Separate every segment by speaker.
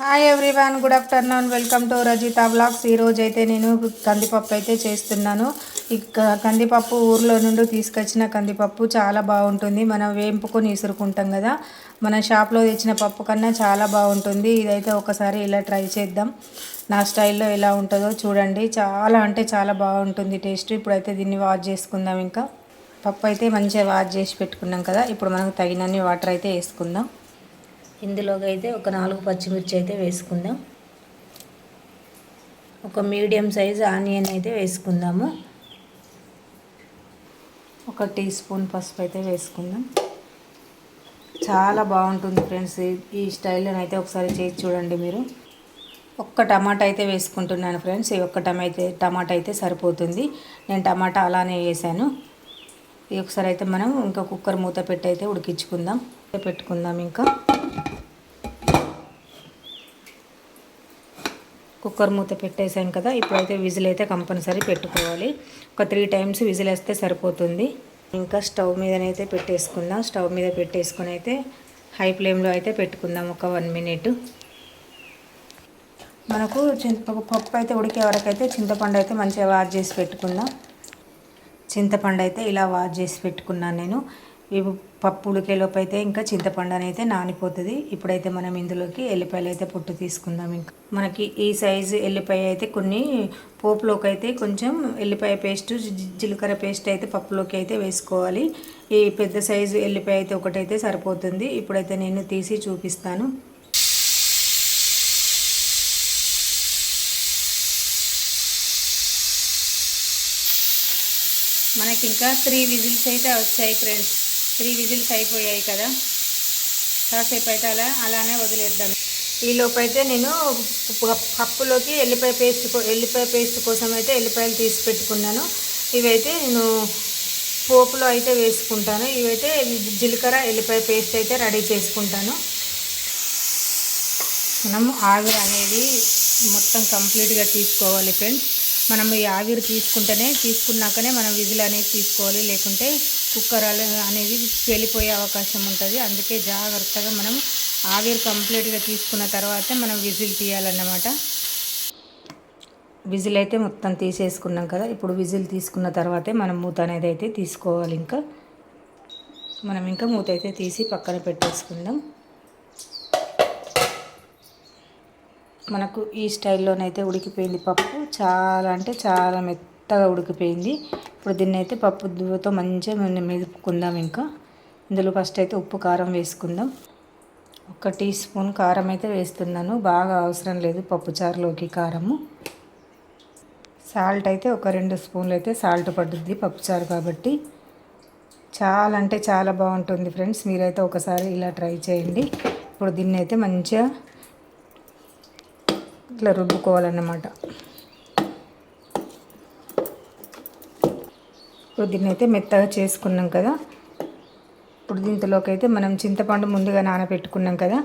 Speaker 1: Hi everyone good afternoon welcome to Rajitha blogs ఈరోజు అయితే నేను కందిపప్పు అయితే చేస్తున్నాను. ఈ కందిపప్పు ఊర్లో నుండి తీసుకొచ్చిన కందిపప్పు చాలా బాగుంటుంది. మనం వేంపుకొని ఇసురుకుంటాం కదా. మన షాప్లో తెచ్చిన పప్పు కన్నా చాలా బాగుంటుంది. ఇదైతే ఒకసారి ఇలా ట్రై చేద్దాం. నా స్టైల్లో ఎలా ఉంటుందో చూడండి. చాలా అంటే చాలా బాగుంటుంది టేస్ట్. ఇప్పుడైతే దీన్ని వాష్ చేసుకుందాం ఇంకా. పప్పు అయితే మంచిగా వాష్ చేసి పెట్టుకున్నాం కదా. ఇప్పుడు మనకు తగినన్ని వాటర్ అయితే వేసుకుందాం. ఇందులోకి అయితే ఒక నాలుగు పచ్చిమిర్చి అయితే వేసుకుందాం. ఒక మీడియం సైజ్ ఆనియన్ అయితే వేసుకుందాము. ఒక టీ స్పూన్ పసుపు అయితే వేసుకుందాం. చాలా బాగుంటుంది ఫ్రెండ్స్ ఈ స్టైల్లో అయితే ఒకసారి చేసి చూడండి మీరు. ఒక్క టమాటా అయితే వేసుకుంటున్నాను ఫ్రెండ్స్ ఈ ఒక్క టమైతే టమాటా అయితే సరిపోతుంది. నేను టమాటా అలానే వేసాను. ఇది ఒకసారి అయితే మనం ఇంకా కుక్కర్ మూత పెట్టి అయితే ఉడికించుకుందాం. పెట్టుకుందాం ఇంకా. కుక్కర్ మూత పెట్టేసాం కదా ఇప్పుడైతే విజిల్ అయితే కంపల్సరీ పెట్టుకోవాలి. ఒక త్రీ టైమ్స్ విజిల్ వేస్తే సరిపోతుంది. ఇంకా స్టవ్ మీదనైతే పెట్టేసుకుందాం. స్టవ్ మీద పెట్టేసుకుని అయితే హై ఫ్లేమ్లో అయితే పెట్టుకుందాం ఒక వన్ మినిట్. మనకు చింత పప్పు అయితే ఉడికే వరకు అయితే చింతపండు అయితే మంచిగా వాష్ చేసి పెట్టుకుందాం. చింతపండు అయితే ఇలా వాష్ చేసి పెట్టుకున్నాను నేను. ఇవి పప్పు ఉడికేలోపు అయితే ఇంకా చింతపండు అయితే నానిపోతుంది. ఇప్పుడైతే మనం ఇందులోకి ఎల్లిపాయలు అయితే పొట్టు తీసుకుందాం ఇంకా. మనకి ఈ సైజు ఎల్లిపాయ అయితే కొన్ని పోపులోకి అయితే కొంచెం ఎల్లిపాయ పేస్ట్ జీలకర్ర పేస్ట్ అయితే పప్పులోకి అయితే వేసుకోవాలి. ఈ పెద్ద సైజు ఎల్లిపాయ అయితే ఒకటైతే సరిపోతుంది. ఇప్పుడైతే నేను తీసి చూపిస్తాను. మనకి ఇంకా త్రీ విజిల్స్ అయితే వచ్చాయి ఫ్రెండ్స్. త్రీ విజిల్స్ అయిపోయాయి కదా. కాసేపు అయితే అలా అలానే వదిలేద్దాం. ఈలోపైతే నేను పప్పులోకి ఎల్లిపాయ పేస్ట్ ఎల్లిపాయ పేస్ట్ కోసం అయితే ఎల్లిపాయలు తీసి పెట్టుకున్నాను. ఇవైతే నేను పోపులో అయితే వేసుకుంటాను. ఇవైతే జీలకర్ర ఎల్లిపాయ పేస్ట్ అయితే రెడీ చేసుకుంటాను. మనం ఆవిరి అనేది మొత్తం కంప్లీట్గా తీసుకోవాలి ఫ్రెండ్స్. మనం ఈ ఆవిరి తీసుకుంటేనే తీసుకున్నాకనే మనం విజిల్ అనేది తీసుకోవాలి. లేకుంటే కుక్కర్ అనేది వెళ్ళిపోయే అవకాశం ఉంటుంది. అందుకే జాగ్రత్తగా మనం ఆవిరి కంప్లీట్గా తీసుకున్న తర్వాతే మనం విజిల్ తీయాలన్నమాట. విజిల్ అయితే మొత్తం తీసేసుకున్నాం కదా. ఇప్పుడు విజిల్ తీసుకున్న తర్వాతే మనం మూత అనేది అయితే తీసుకోవాలి ఇంకా. మనం ఇంకా మూత అయితే తీసి పక్కన పెట్టేసుకుందాం. మనకు ఈ స్టైల్లోనైతే ఉడికిపోయింది పప్పు. చాలా అంటే చాలా మెత్తగా ఉడికిపోయింది. ఇప్పుడు దీన్ని అయితే పప్పు దువ్వతో మంచిగా మనం మెదుపుకుందాం ఇంకా. ఇందులో ఫస్ట్ అయితే ఉప్పు కారం వేసుకుందాం. ఒక టీ స్పూన్ కారం అయితే వేస్తున్నాను. బాగా అవసరం లేదు పప్పు చారులోకి కారము. సాల్ట్ అయితే ఒక రెండు స్పూన్లు అయితే సాల్ట్ పడుద్ది పప్పుచారు కాబట్టి. చాలా అంటే చాలా బాగుంటుంది ఫ్రెండ్స్. మీరైతే ఒకసారి ఇలా ట్రై చేయండి. ఇప్పుడు దీన్ని అయితే మంచిగా ఇట్లా రుబ్బుకోవాలన్నమాట. ఇప్పుడు దీన్ని అయితే మెత్తగా చేసుకున్నాం కదా. ఇప్పుడు దీంతలోకి అయితే మనం చింతపండు ముందుగా నానబెట్టుకున్నాం కదా.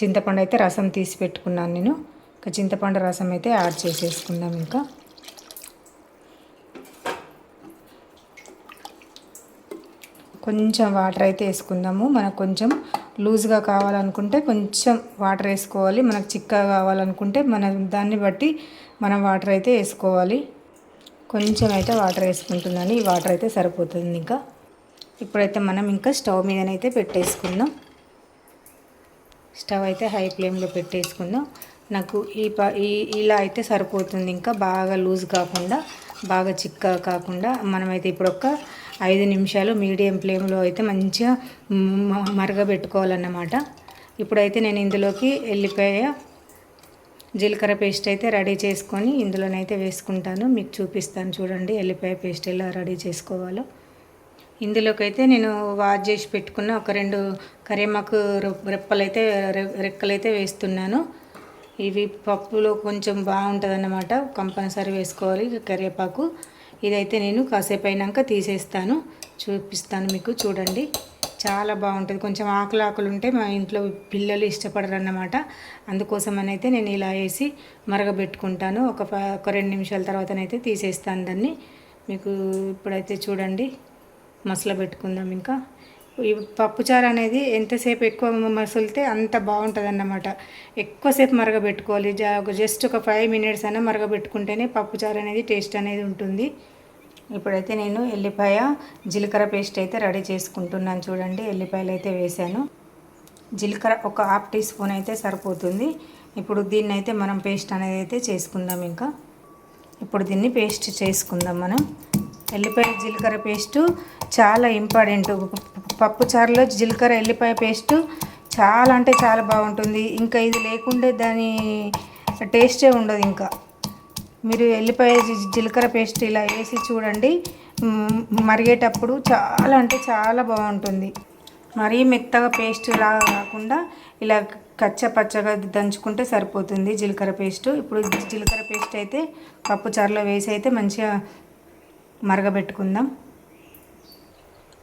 Speaker 1: చింతపండు అయితే రసం తీసి పెట్టుకున్నాను నేను. ఇంకా చింతపండు రసం అయితే యాడ్ చేసేసుకుందాం ఇంకా. కొంచెం వాటర్ అయితే వేసుకుందాము. మనకు కొంచెం లూజ్గా కావాలనుకుంటే కొంచెం వాటర్ వేసుకోవాలి. మనకు చిక్కగా కావాలనుకుంటే మన దాన్ని బట్టి మనం వాటర్ అయితే వేసుకోవాలి. కొంచెం అయితే వాటర్ వేసుకుంటున్నాను. ఈ వాటర్ అయితే సరిపోతుంది ఇంకా. ఇప్పుడైతే మనం ఇంకా స్టవ్ మీదనైతే పెట్టేసుకుందాం. స్టవ్ అయితే హై ఫ్లేమ్లో పెట్టేసుకుందాం. నాకు ఈ ప ఈ ఇలా అయితే సరిపోతుంది ఇంకా. బాగా లూజ్ కాకుండా బాగా చిక్కగా కాకుండా మనమైతే ఇప్పుడు ఒక ఐదు నిమిషాలు మీడియం ఫ్లేమ్లో అయితే మంచిగా మరగబెట్టుకోవాలన్నమాట. ఇప్పుడైతే నేను ఇందులోకి ఎల్లిపాయ జీలకర్ర పేస్ట్ అయితే రెడీ చేసుకొని ఇందులోనైతే వేసుకుంటాను. మీకు చూపిస్తాను చూడండి ఎల్లిపాయ పేస్ట్ ఎలా రెడీ చేసుకోవాలో. ఇందులోకైతే నేను వాష్ చేసి పెట్టుకున్న ఒక రెండు కరివేమాకు రె- రెప్పలైతే రె- రెక్కలైతే వేస్తున్నాను. ఇవి పప్పులో కొంచెం బాగుంటుంది అన్నమాట కంపల్సరీ వేసుకోవాలి కరివేపాకు. ఇదైతే నేను కాసేపు అయినాక తీసేస్తాను. చూపిస్తాను మీకు చూడండి. చాలా బాగుంటుంది. కొంచెం ఆకులు ఆకులు ఉంటే మా ఇంట్లో పిల్లలు ఇష్టపడరు అన్నమాట అందుకోసమని అయితే నేను ఇలా వేసి మరగబెట్టుకుంటాను. ఒక ప- ఒక రెండు నిమిషాల తర్వాతనైతే తీసేస్తాను దాన్ని. మీకు ఇప్పుడైతే చూడండి మసల పెట్టుకుందాం ఇంకా. ఈ పప్పుచారు అనేది ఎంతసేపు ఎక్కువ మసులితే అంత బాగుంటుంది అన్నమాట ఎక్కువసేపు మరగబెట్టుకోవాలి. జస్ట్ ఒక ఫైవ్ మినిట్స్ అయినా మరగబెట్టుకుంటేనే పప్పుచారు అనేది టేస్ట్ అనేది ఉంటుంది. ఇప్పుడైతే నేను ఎల్లిపాయ జీలకర్ర పేస్ట్ అయితే రెడీ చేసుకుంటున్నాను. చూడండి ఎల్లిపాయలు అయితే వేసాను. జీలకర్ర ఒక హాఫ్ టీ స్పూన్ అయితే సరిపోతుంది. ఇప్పుడు దీన్ని అయితే మనం పేస్ట్ అనేది అయితే చేసుకుందాం ఇంకా. ఇప్పుడు దీన్ని పేస్ట్ చేసుకుందాం మనం. ఎల్లిపాయ జీలకర్ర పేస్టు చాలా ఇంపార్టెంట్. పప్పు చారులో జీలకర్ర ఎల్లిపాయ పేస్టు చాలా అంటే చాలా బాగుంటుంది. ఇంకా ఇది లేకుంటే దాని టేస్టే ఉండదు ఇంకా. మీరు ఎల్లిపాయ జీలకర్ర పేస్ట్ ఇలా వేసి చూడండి. మరిగేటప్పుడు చాలా అంటే చాలా బాగుంటుంది. మరీ మెత్తగా పేస్ట్ లాగా కాకుండా ఇలా కచ్చ పచ్చగా దంచుకుంటే సరిపోతుంది జీలకర్ర పేస్ట్. ఇప్పుడు జీలకర్ర పేస్ట్ అయితే పప్పు చారులో వేసి అయితే మంచిగా మరగబెట్టుకుందాం.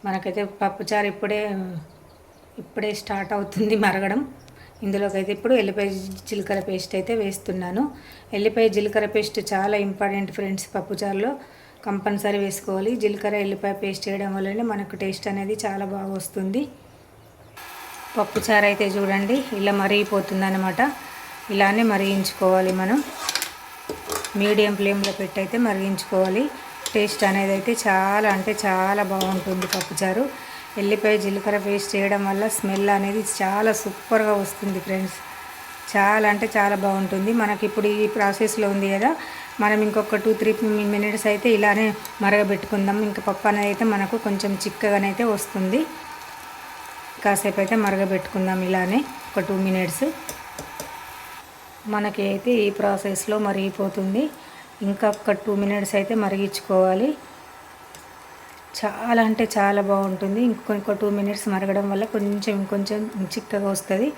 Speaker 1: మనకైతే పప్పుచారు ఇప్పుడే ఇప్పుడే స్టార్ట్ అవుతుంది మరగడం. ఇందులోకి అయితే ఇప్పుడు ఎల్లిపాయ జీలకర్ర పేస్ట్ అయితే వేస్తున్నాను. ఎల్లిపాయ జీలకర్ర పేస్ట్ చాలా ఇంపార్టెంట్ ఫ్రెండ్స్ పప్పుచారులో. కంపల్సరీ వేసుకోవాలి. జీలకర్ర ఎల్లిపాయ పేస్ట్ చేయడం వల్లనే మనకు టేస్ట్ అనేది చాలా బాగా వస్తుంది. పప్పుచారు అయితే చూడండి ఇలా మరిగిపోతుంది అనమాట ఇలానే మరిగించుకోవాలి మనం. మీడియం ఫ్లేమ్లో పెట్టి అయితే మరిగించుకోవాలి. టేస్ట్ అనేది అయితే చాలా అంటే చాలా బాగుంటుంది పప్పుచారు. ఎల్లిపాయ జీలకర్ర పేస్ట్ చేయడం వల్ల స్మెల్ అనేది చాలా సూపర్గా వస్తుంది ఫ్రెండ్స్. చాలా అంటే చాలా బాగుంటుంది. మనకి ఇప్పుడు ఈ ప్రాసెస్లో ఉంది కదా మనం ఇంకొక టూ త్రీ మినిట్స్ అయితే ఇలానే మరగబెట్టుకుందాం. ఇంకా పప్పు అనేది అయితే మనకు కొంచెం చిక్కగానైతే వస్తుంది. కాసేపు అయితే మరగబెట్టుకుందాం ఇలానే ఒక టూ మినిట్స్. మనకి అయితే ఈ ప్రాసెస్లో మరిగిపోతుంది. ఇంకా ఒక టూ మినిట్స్ అయితే మరిగించుకోవాలి. చాలా అంటే చాలా బాగుంటుంది. ఇంకొక టూ మినిట్స్ మరగడం వల్ల కొంచెం ఇంకొంచెం చిక్కగా వస్తుంది.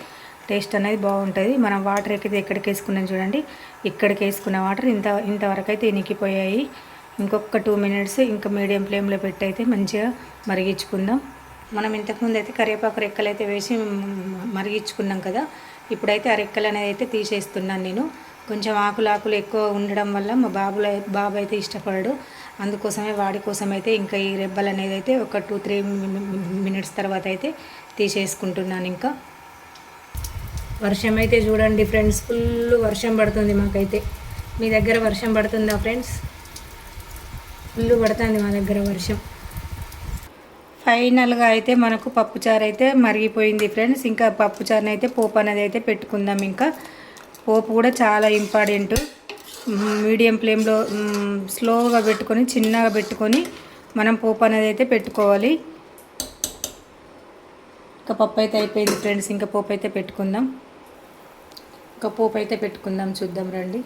Speaker 1: టేస్ట్ అనేది బాగుంటుంది. మనం వాటర్ ఎక్కితే ఎక్కడికి వేసుకున్నాం చూడండి. ఇక్కడికి వేసుకున్న వాటర్ ఇంత ఇంతవరకు అయితే ఇనికిపోయాయి. ఇంకొక టూ మినిట్స్ ఇంకా మీడియం ఫ్లేమ్లో పెట్టి అయితే మంచిగా మరిగించుకుందాం. మనం ఇంతకుముందు అయితే కరివేపాకు రెక్కలు అయితే వేసి మరిగించుకున్నాం కదా. ఇప్పుడైతే ఆ రెక్కలు అనేది అయితే తీసేస్తున్నాను నేను. కొంచెం ఆకులు ఆకులు ఎక్కువ ఉండడం వల్ల మా బాబుల బాబు అయితే ఇష్టపడడు. అందుకోసమే వాడి కోసం అయితే ఇంకా ఈ రెబ్బలు అనేది అయితే ఒక టూ త్రీ మినిట్స్ తర్వాత అయితే తీసేసుకుంటున్నాను ఇంకా. వర్షం అయితే చూడండి ఫ్రెండ్స్ ఫుల్ వర్షం పడుతుంది మాకైతే. మీ దగ్గర వర్షం పడుతుందా ఫ్రెండ్స్? ఫుల్ పడుతుంది మా దగ్గర వర్షం. ఫైనల్గా అయితే మనకు పప్పుచారు అయితే మరిగిపోయింది ఫ్రెండ్స్. ఇంకా పప్పుచారుని అయితే పోపు అనేది అయితే పెట్టుకుందాం ఇంకా. పోపు కూడా చాలా ఇంపార్టెంట్. మీడియం ఫ్లేమ్లో స్లోగా పెట్టుకొని చిన్నగా పెట్టుకొని మనం పోపు అనేది అయితే పెట్టుకోవాలి. ఇంకా పప్పు అయితే అయిపోయింది ఫ్రెండ్స్ ఇంకా పోపు అయితే పెట్టుకుందాం. ఇంకా పోపు అయితే పెట్టుకుందాం చూద్దాం రండి.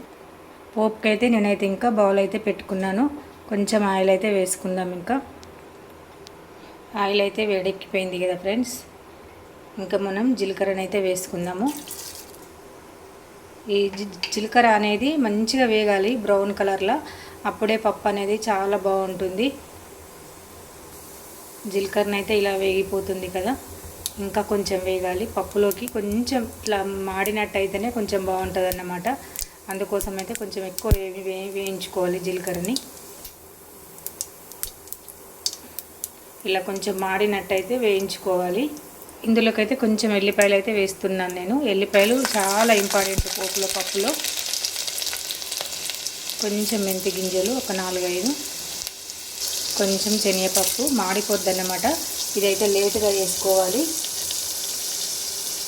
Speaker 1: పోపుకి అయితే నేనైతే ఇంకా బౌల్ అయితే పెట్టుకున్నాను. కొంచెం ఆయిల్ అయితే వేసుకుందాం ఇంకా. ఆయిల్ అయితే వేడెక్కిపోయింది కదా ఫ్రెండ్స్. ఇంకా మనం జీలకర్రనైతే వేసుకుందాము. ఈ జీలకర్ర అనేది మంచిగా వేగాలి బ్రౌన్ కలర్లో. అప్పుడే పప్పు అనేది చాలా బాగుంటుంది. జీలకర్ర అయితే ఇలా వేగిపోతుంది కదా. ఇంకా కొంచెం వేగాలి. పప్పులోకి కొంచెం ఇట్లా మాడినట్టయితేనే కొంచెం బాగుంటుంది అన్నమాట అందుకోసం అయితే కొంచెం ఎక్కువ వేవి వే- వేయించుకోవాలి జీలకర్రని. ఇలా కొంచెం మాడినట్టయితే వేయించుకోవాలి. ఇందులోకైతే కొంచెం ఎల్లిపాయలు అయితే వేస్తున్నాను నేను. ఎల్లిపాయలు చాలా ఇంపార్టెంట్ పోపులో పప్పులో. కొంచెం మెంతి గింజలు ఒక నాలుగైదు. కొంచెం శనగపప్పు మాడిపోద్ది అన్నమాట ఇదైతే లేటుగా వేసుకోవాలి.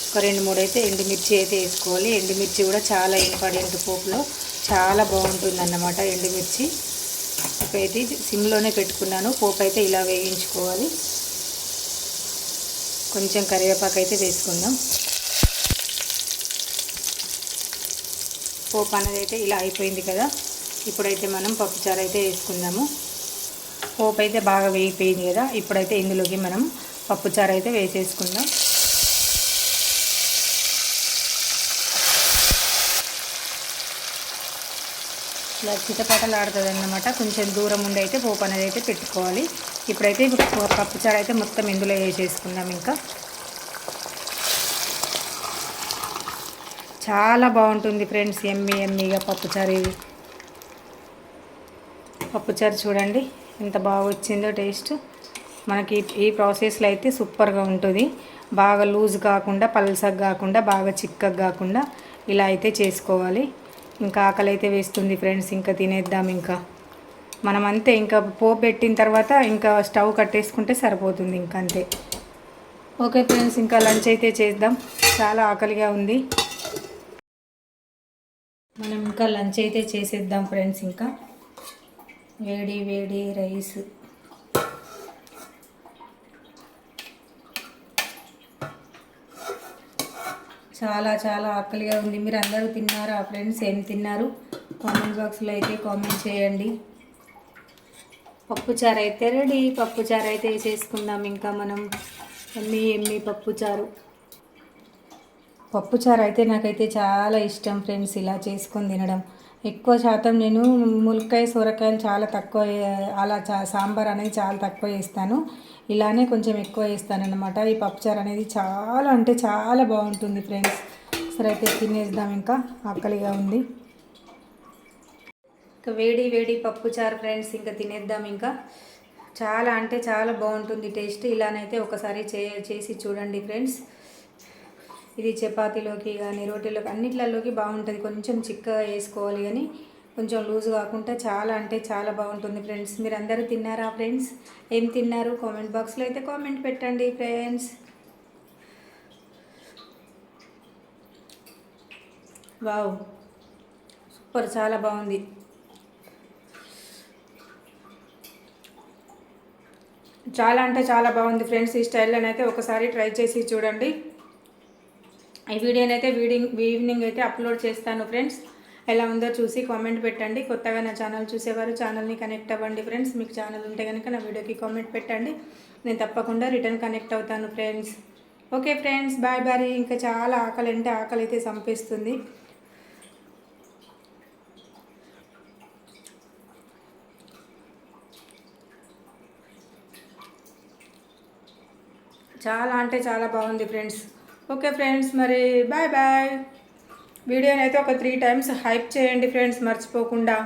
Speaker 1: ఒక రెండు మూడు అయితే ఎండుమిర్చి అయితే వేసుకోవాలి. ఎండుమిర్చి కూడా చాలా ఇంపార్టెంట్ పోపులో. చాలా బాగుంటుంది అన్నమాట ఎండుమిర్చి. ఇప్పుడైతే సిమ్లోనే పెట్టుకున్నాను. పోపు అయితే ఇలా వేయించుకోవాలి. కొంచెం కరివేపాకు అయితే వేసుకుందాం. పోపు అనేది అయితే ఇలా అయిపోయింది కదా. ఇప్పుడైతే మనం పప్పుచారు అయితే వేసుకుందాము. పోపు అయితే బాగా వేగిపోయింది కదా. ఇప్పుడైతే ఇందులోకి మనం పప్పుచారు అయితే వేసేసుకుందాం. ఇలా చిటపటలు ఆడుతుంది అన్నమాట కొంచెం దూరం ఉండి అయితే పోపు అనేది అయితే పెట్టుకోవాలి. ఇప్పుడైతే పప్పుచారు అయితే మొత్తం ఇందులో వేసేసుకుందాం ఇంకా. చాలా బాగుంటుంది ఫ్రెండ్స్ ఎమ్మి ఎమ్మిగా పప్పుచారు ఇది. పప్పుచారు చూడండి ఎంత బాగా వచ్చిందో టేస్ట్. మనకి ఈ ప్రాసెస్లో అయితే సూపర్గా ఉంటుంది. బాగా లూజ్ కాకుండా పల్సగా కాకుండా బాగా చిక్కగా కాకుండా ఇలా అయితే చేసుకోవాలి. ఇంకా ఆకలి అయితే వేస్తుంది ఫ్రెండ్స్ ఇంకా తినేద్దాం ఇంకా. మనం అంతే ఇంకా పోపు పెట్టిన తర్వాత ఇంకా స్టవ్ కట్టేసుకుంటే సరిపోతుంది ఇంకా అంతే ఓకే ఫ్రెండ్స్ ఇంకా లంచ్ అయితే చేద్దాం. చాలా ఆకలిగా ఉంది. మనం ఇంకా లంచ్ అయితే చేసేద్దాం ఫ్రెండ్స్ ఇంకా. వేడి వేడి రైస్. చాలా చాలా ఆకలిగా ఉంది. మీరు అందరూ తిన్నారా ఫ్రెండ్స్? ఏం తిన్నారు? కామెంట్ బాక్స్లో అయితే కామెంట్ చేయండి. పప్పుచారు అయితే రెడీ పప్పుచారు అయితే వేసేసుకుందాం ఇంకా మనం. ఎమ్మి ఎమ్మి పప్పుచారు పప్పుచారు అయితే నాకైతే చాలా ఇష్టం ఫ్రెండ్స్ ఇలా చేసుకొని తినడం. ఎక్కువ శాతం నేను ములక్కాయ సొరకాయలు చాలా తక్కువ అలా చా సాంబార్ అనేది చాలా తక్కువ వేస్తాను. ఇలానే కొంచెం ఎక్కువ వేస్తాను అనమాట ఈ పప్పుచారు అనేది చాలా అంటే చాలా బాగుంటుంది ఫ్రెండ్స్. సరే అయితే తినేద్దాం ఇంకా. ఆకలిగా ఉంది. ఇంకా వేడి వేడి పప్పుచారు ఫ్రెండ్స్ ఇంకా తినేద్దాం ఇంకా. చాలా అంటే చాలా బాగుంటుంది టేస్ట్. ఇలానైతే ఒకసారి చే చేసి చూడండి ఫ్రెండ్స్. ఇది చపాతీలోకి కానీ రోటీలోకి అన్నిట్లలోకి బాగుంటుంది. కొంచెం చిక్కగా వేసుకోవాలి కానీ కొంచెం లూజ్ కాకుండా చాలా అంటే చాలా బాగుంటుంది ఫ్రెండ్స్. మీరు అందరూ తిన్నారా ఫ్రెండ్స్? ఏం తిన్నారు? కామెంట్ బాక్స్లో అయితే కామెంట్ పెట్టండి ఫ్రెండ్స్. వావ్. సూపర్ చాలా బాగుంది. చాలా అంటే చాలా బాగుంది ఫ్రెండ్స్ ఈ స్టైల్లోనైతే ఒకసారి ట్రై చేసి చూడండి. ఈ వీడియోనైతే వీడింగ్ ఈవినింగ్ అయితే అప్లోడ్ చేస్తాను ఫ్రెండ్స్. ఎలా ఉందో చూసి కామెంట్ పెట్టండి. కొత్తగా నా ఛానల్ చూసేవారు ఛానల్ని కనెక్ట్ అవ్వండి ఫ్రెండ్స్. మీకు ఛానల్ ఉంటే కనుక నా వీడియోకి కామెంట్ పెట్టండి. నేను తప్పకుండా రిటర్న్ కనెక్ట్ అవుతాను friends. Okay friends bye bye. ఇంకా చాలా ఆకలి అంటే ఆకలి అయితే చంపేస్తుంది చాలా అంటే చాలా బాగుంది ఫ్రెండ్స్. ఓకే ఫ్రెండ్స్ మరి బాయ్ బాయ్. వీడియోని అయితే ఒక త్రీ టైమ్స్ హైప్ చేయండి ఫ్రెండ్స్ మర్చిపోకుండా.